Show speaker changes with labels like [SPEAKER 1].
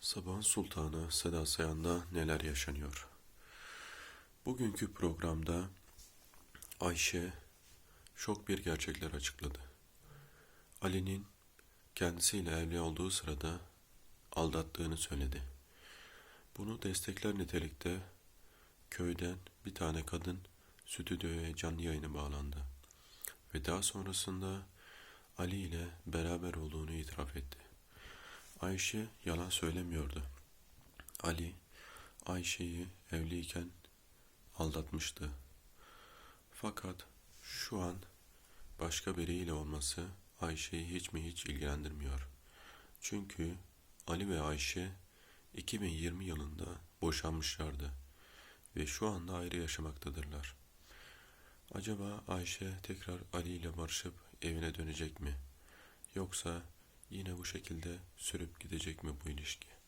[SPEAKER 1] Sabahın Sultanı Seda Sayan'da neler yaşanıyor? Bugünkü programda Ayşe şok bir gerçekler açıkladı. Ali'nin kendisiyle evli olduğu sırada aldattığını söyledi. Bunu destekler nitelikte köyden bir tane kadın stüdyoya canlı yayını bağlandı. Ve daha sonrasında Ali ile beraber olduğunu itiraf etti. Ayşe yalan söylemiyordu. Ali, Ayşe'yi evliyken aldatmıştı. Fakat şu an başka biriyle olması Ayşe'yi hiç mi hiç ilgilendirmiyor. Çünkü Ali ve Ayşe 2020 yılında boşanmışlardı ve şu anda ayrı yaşamaktadırlar. Acaba Ayşe tekrar Ali ile barışıp evine dönecek mi? Yoksa yine bu şekilde sürüp gidecek mi bu ilişki?